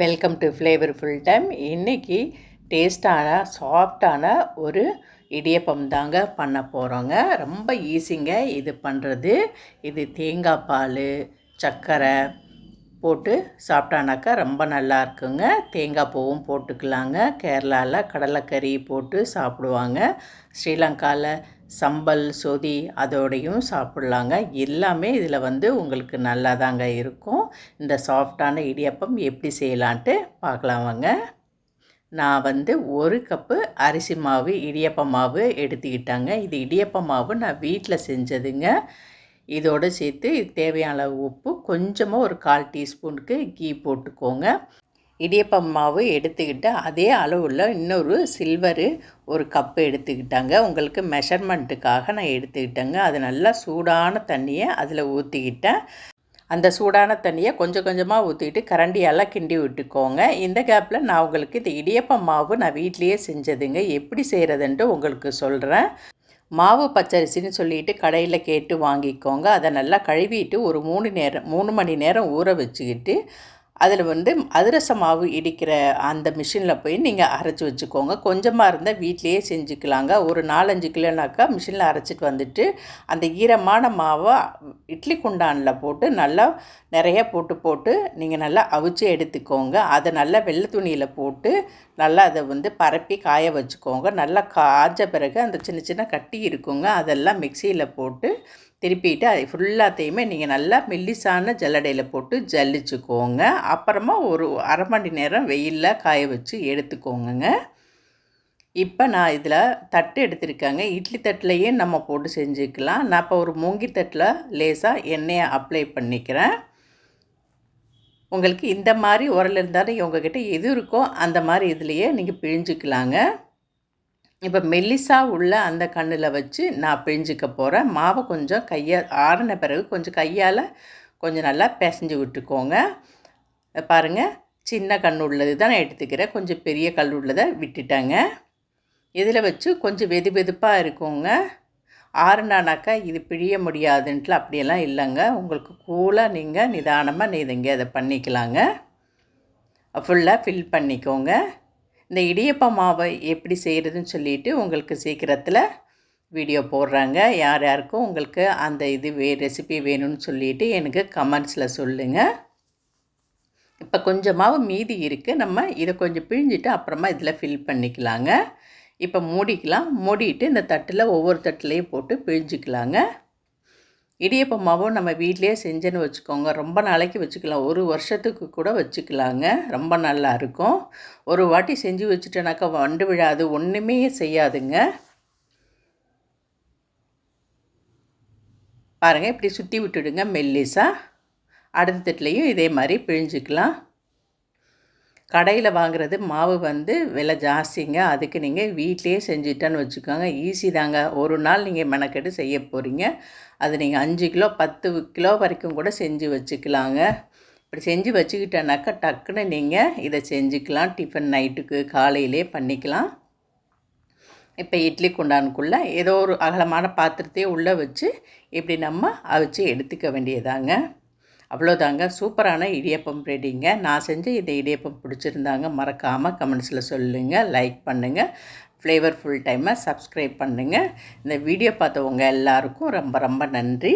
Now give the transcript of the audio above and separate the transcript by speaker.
Speaker 1: Welcome to flavourful time இன்றைக்கி டேஸ்டான சாஃப்டான ஒரு இடியப்பம் தாங்க பண்ண போகிறோங்க ரொம்ப ஈஸிங்க இது பண்ணுறது இது தேங்காய் பால் சர்க்கரை போட்டு சாப்பிட்டானாக்கா ரொம்ப நல்லா இருக்குங்க. தேங்காய் பூவும் போட்டுக்கலாங்க. கேரளாவில் கடலைக்கறி போட்டு சாப்பிடுவாங்க. ஸ்ரீலங்காவில் சம்பல் சொதி அதோடையும் சாப்பிட்லாங்க. எல்லாமே இதில் வந்து உங்களுக்கு நல்லா தாங்க இருக்கும். இந்த சாஃப்டான இடியப்பம் எப்படி செய்யலான்ட்டு பார்க்கலாம் வாங்க நான் வந்து ஒரு கப்பு அரிசி மாவு இடியப்ப மாவு எடுத்துக்கிட்டாங்க. இது இடியப்ப மாவு நான் வீட்டில் செஞ்சதுங்க. இதோடு சேர்த்து தேவையான அளவு உப்பு. கொஞ்சமாக ஒரு கால் டீஸ்பூனுக்கு கீ போட்டுக்கோங்க. இடியப்பம் மாவு எடுத்துக்கிட்டு அதே அளவில் இன்னொரு சில்வரு ஒரு கப்பு எடுத்துக்கிட்டாங்க. உங்களுக்கு மெஷர்மெண்ட்டுக்காக நான் எடுத்துக்கிட்டேங்க. அது நல்லா சூடான தண்ணியை அதில் ஊற்றிக்கிட்டேன் அந்த சூடான தண்ணியை கொஞ்சம் கொஞ்சமாக ஊற்றிக்கிட்டு கரண்டியெல்லாம் கிண்டி விட்டுக்கோங்க. இந்த கேப்பில் நான் உங்களுக்கு இந்த இடியப்பம் மாவு நான் வீட்லேயே செஞ்சதுங்க. எப்படி செய்கிறதுன்ட்டு உங்களுக்கு சொல்கிறேன் மாவு பச்சரிசின்னு சொல்லிட்டு கடையில் கேட்டு வாங்கிக்கோங்க. அதை நல்லா கழுவிட்டு ஒரு மூணு நேரம் மூணு மணி நேரம் ஊற வச்சுக்கிட்டு அதில் வந்து அதிரச மாவு இடிக்கிற அந்த மிஷினில் போய் நீங்கள் அரைச்சி வச்சுக்கோங்க. கொஞ்சமாக இருந்தால் வீட்லேயே செஞ்சுக்கலாங்க. ஒரு நாலஞ்சு கிலோனாக்கா மிஷினில் அரைச்சிட்டு வந்துட்டு அந்த ஈரமான மாவை இட்லி குண்டானில் போட்டு நல்லா நிறைய போட்டு போட்டு நீங்கள் நல்லா அவிச்சு எடுத்துக்கோங்க. அதை நல்லா வெள்ளை துணியில் போட்டு நல்லா அதை வந்து பரப்பி காய வச்சுக்கோங்க. நல்லா காய்ச்ச பிறகு அந்த சின்ன சின்ன கட்டி இருக்குங்க. அதெல்லாம் மிக்சியில் போட்டு திருப்பிட்டு அது ஃபுல்லாத்தையுமே நீங்கள் நல்லா மெல்லிசான ஜல்லடையில் போட்டு ஜல்லிச்சுக்கோங்க. அப்புறமா ஒரு அரை மணி நேரம் வெயிலில் காய வச்சு எடுத்துக்கோங்கங்க. இப்போ நான் இதில் தட்டு எடுத்திருக்கேங்க. இட்லி தட்டுலையே நம்ம போட்டு செஞ்சுக்கலாம். நான் இப்போ ஒரு மூங்கி தட்டில் லேசாக எண்ணெயை அப்ளை பண்ணிக்கிறேன். உங்களுக்கு இந்த மாதிரி உரல் இருந்தாலும் உங்ககிட்ட எது இருக்கோ அந்த மாதிரி இதுலேயே நீங்கள் பிழிஞ்சிக்கலாங்க. இப்போ மெல்லிசா உள்ள அந்த கண்ணில் வச்சு நான் பிழிஞ்சிக்க போகிறேன் மாவை கொஞ்சம் கையை ஆறின பிறகு கொஞ்சம் கையால் கொஞ்சம் நல்லா பிசைஞ்சு விட்டுக்கோங்க. பாருங்கள் சின்ன கண் உள்ளது தான் நான் எடுத்துக்கிறேன். கொஞ்சம் பெரிய கல் உள்ளதை விட்டுட்டேங்க. இதில் வச்சு கொஞ்சம் வெது வெதுப்பாக இருக்குங்க. ஆறுனானாக்கா இது பிழிய முடியாதுன்ட்டு அப்படியெல்லாம் இல்லைங்க. உங்களுக்கு கூலாக நீங்கள் நிதானமாக நீதிங்க அதை பண்ணிக்கலாங்க. ஃபுல்லாக ஃபில் பண்ணிக்கோங்க. இந்த இடியப்ப மாவை எப்படி செய்கிறதுன்னு சொல்லிவிட்டு உங்களுக்கு சீக்கிரத்தில் வீடியோ போடுறாங்க. யார் யாருக்கும் உங்களுக்கு அந்த இது வே ரெசிபி வேணும்னு சொல்லிவிட்டு எனக்கு கமெண்ட்ஸில் சொல்லுங்கள் இப்போ கொஞ்சமாக மீதி இருக்குது நம்ம இதை கொஞ்சம் பிழிஞ்சிட்டு அப்புறமா இதில் ஃபில் பண்ணிக்கலாங்க. இப்போ மூடிக்கலாம். மூடிட்டு இந்த தட்டில் ஒவ்வொரு தட்டுலேயும் போட்டு பிழிஞ்சிக்கலாங்க. இடியப்பமாவும் நம்ம வீட்லேயே செஞ்சேன்னு வச்சுக்கோங்க. ரொம்ப நாளைக்கு வச்சுக்கலாம். ஒரு வருஷத்துக்கு கூட வச்சுக்கலாங்க. ரொம்ப நல்லா இருக்கும். ஒரு வாட்டி செஞ்சு வச்சுட்டேனாக்கா வண்டு விழாது. ஒன்றுமே செய்யாதுங்க. பாருங்கள் இப்படி சுற்றி விட்டுடுங்க மெல்லிஸாக அடுத்த தட்டுலேயும் இதே மாதிரி பிழிஞ்சிக்கலாம். கடையில் வாங்குறது மாவு வந்து விலை ஜாஸ்திங்க. அதுக்கு நீங்கள் வீட்லேயே செஞ்சுட்டேன்னு வச்சுக்கோங்க. ஈஸி தாங்க. ஒரு நாள் நீங்கள் மெனக்கெட்டு செய்ய போகிறீங்க அது நீங்கள் அஞ்சு கிலோ பத்து கிலோ வரைக்கும் கூட செஞ்சு வச்சுக்கலாங்க. இப்படி செஞ்சு வச்சுக்கிட்டேனாக்கா டக்குன்னு நீங்கள் இதை செஞ்சுக்கலாம். டிஃபன் நைட்டுக்கு காலையிலே பண்ணிக்கலாம். இப்போ இட்லி குண்டானுக்குள்ளே ஏதோ ஒரு அகலமான பாத்திரத்தையே உள்ளே வச்சு இப்படி நம்ம அவிச்சு எடுத்துக்க வேண்டியதாங்க. அவ்வளோதாங்க. சூப்பரான இடியப்பம் ரெடிங்க. நான் செஞ்ச இந்த இடியப்பம் பிடிச்சிருந்தாங்க மறக்காமல் கமெண்ட்ஸில் சொல்லுங்கள் லைக் பண்ணுங்கள் ஃப்ளேவர் ஃபுல் டைமை சப்ஸ்கிரைப் பண்ணுங்கள் இந்த வீடியோ பார்த்தவங்க எல்லாருக்கும் ரொம்ப ரொம்ப நன்றி.